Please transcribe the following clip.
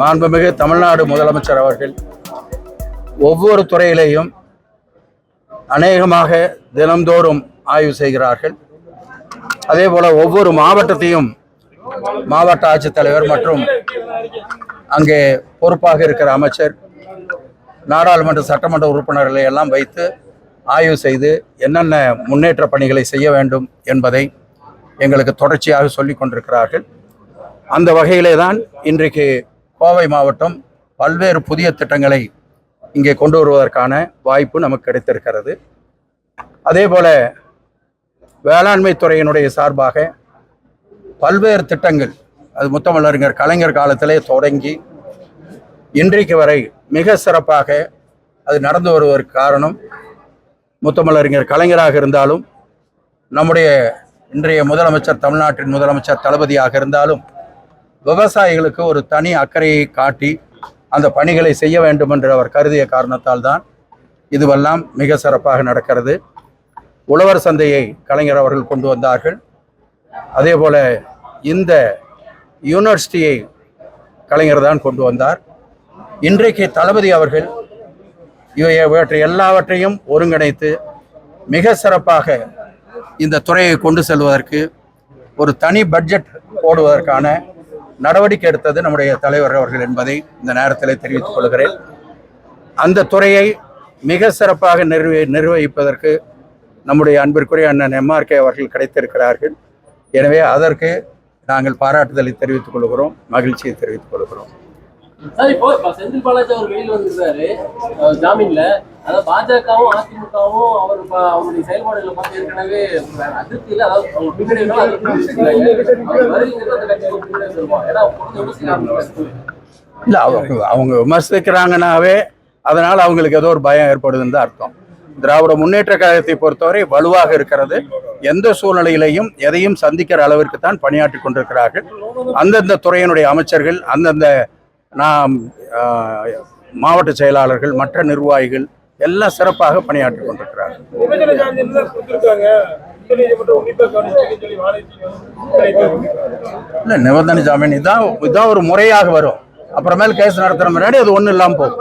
மாண்புமிகு தமிழ்நாடு முதலமைச்சர் அவர்கள் ஒவ்வொரு துறையிலேயும் அநேகமாக தினம்தோறும் ஆய்வு செய்கிறார்கள். அதே போல் ஒவ்வொரு மாவட்டத்தையும் மாவட்ட ஆட்சித்தலைவர் மற்றும் அங்கே பொறுப்பாக இருக்கிற அமைச்சர் நாடாளுமன்ற சட்டமன்ற உறுப்பினர்களை எல்லாம் வைத்து ஆய்வு செய்து என்னென்ன முன்னேற்ற பணிகளை செய்ய வேண்டும் என்பதை எங்களுக்கு தொடர்ச்சியாக சொல்லி கொண்டிருக்கிறார்கள். அந்த வகையிலே தான் இன்றைக்கு கோவை மாவட்டம் பல்வேறு புதிய திட்டங்களை இங்கே கொண்டு வருவதற்கான வாய்ப்பு நமக்கு கிடைத்திருக்கிறது. அதே போல் வேளாண்மை துறையினுடைய சார்பாக பல்வேறு திட்டங்கள் அது முத்தமிழறிஞர் கலைஞர் காலத்திலே தொடங்கி இன்றைக்கு வரை மிக சிறப்பாக அது நடந்து வருவதற்கு காரணம் முத்தமிழறிஞர் கலைஞராக இருந்தாலும் நம்முடைய இன்றைய முதலமைச்சர் தமிழ்நாட்டின் முதலமைச்சர் தளபதியாக இருந்தாலும் விவசாயிகளுக்கு ஒரு தனி அக்கறையை காட்டி அந்த பணிகளை செய்ய வேண்டும் என்று அவர் கருதிய காரணத்தால் தான் இதுவெல்லாம் மிக சிறப்பாக நடக்கிறது. உழவர் சந்தையை கலைஞர் அவர்கள் கொண்டு வந்தார்கள். அதே போல் இந்த யூனிவர்சிட்டியை கலைஞர் தான் கொண்டு வந்தார். இன்றைக்கு தளபதி அவர்கள் இவை இவற்றை எல்லாவற்றையும் ஒருங்கிணைத்து மிக சிறப்பாக இந்த துறையை கொண்டு செல்வதற்கு ஒரு தனி பட்ஜெட் போடுவதற்கான நடவடிக்கை எடுத்தது நம்முடைய தலைவர் அவர்கள் என்பதை இந்த நேரத்தில் தெரிவித்துக் கொள்கிறேன். அந்த துறையை மிக சிறப்பாக நிர்வ நிர்வகிப்பதற்கு நம்முடைய அன்பிற்குரிய அண்ணன் எம்ஆர்கே அவர்கள் கிடைத்திருக்கிறார்கள். எனவே அதற்கு நாங்கள் பாராட்டுதலை தெரிவித்துக் கொள்கிறோம் மகிழ்ச்சியை தெரிவித்துக் கொள்கிறோம். சார் இப்போ இப்ப செந்தில் பாலாஜி அவர் வெளியில் வந்திருக்காரு அஹ் ஜாமீன்ல. அதாவது பாஜகவும் அதிமுகவும் அவர் அவருடைய செயல்பாடுகளை பார்த்து ஏற்கனவே அதிருப்தியில அதாவது அவங்க. இல்லை அவங்க அவங்க விமர்சிக்கிறாங்கனாவே அதனால் அவங்களுக்கு ஏதோ ஒரு பயம் ஏற்படுதுன்னு தான் அர்த்தம். திராவிட முன்னேற்ற கழகத்தை பொறுத்தவரை வலுவாக இருக்கிறது. எந்த சூழ்நிலையிலையும் எதையும் சந்திக்கிற அளவிற்கு தான் பணியாற்றி கொண்டிருக்கிறார்கள். அந்தந்த துறையினுடைய அமைச்சர்கள் அந்தந்த நாம் மாவட்ட செயலாளர்கள் மற்ற நிர்வாகிகள் எல்லாம் சிறப்பாக பணியாற்றி கொண்டிருக்கிறார்கள். இல்லை நிபந்தனை ஜாமீன் இதான் இதான் ஒரு முறையாக வரும். அப்புறமேல் கேஸ் நடத்துகிற முன்னாடி அது ஒன்றும் இல்லாமல் போகும்.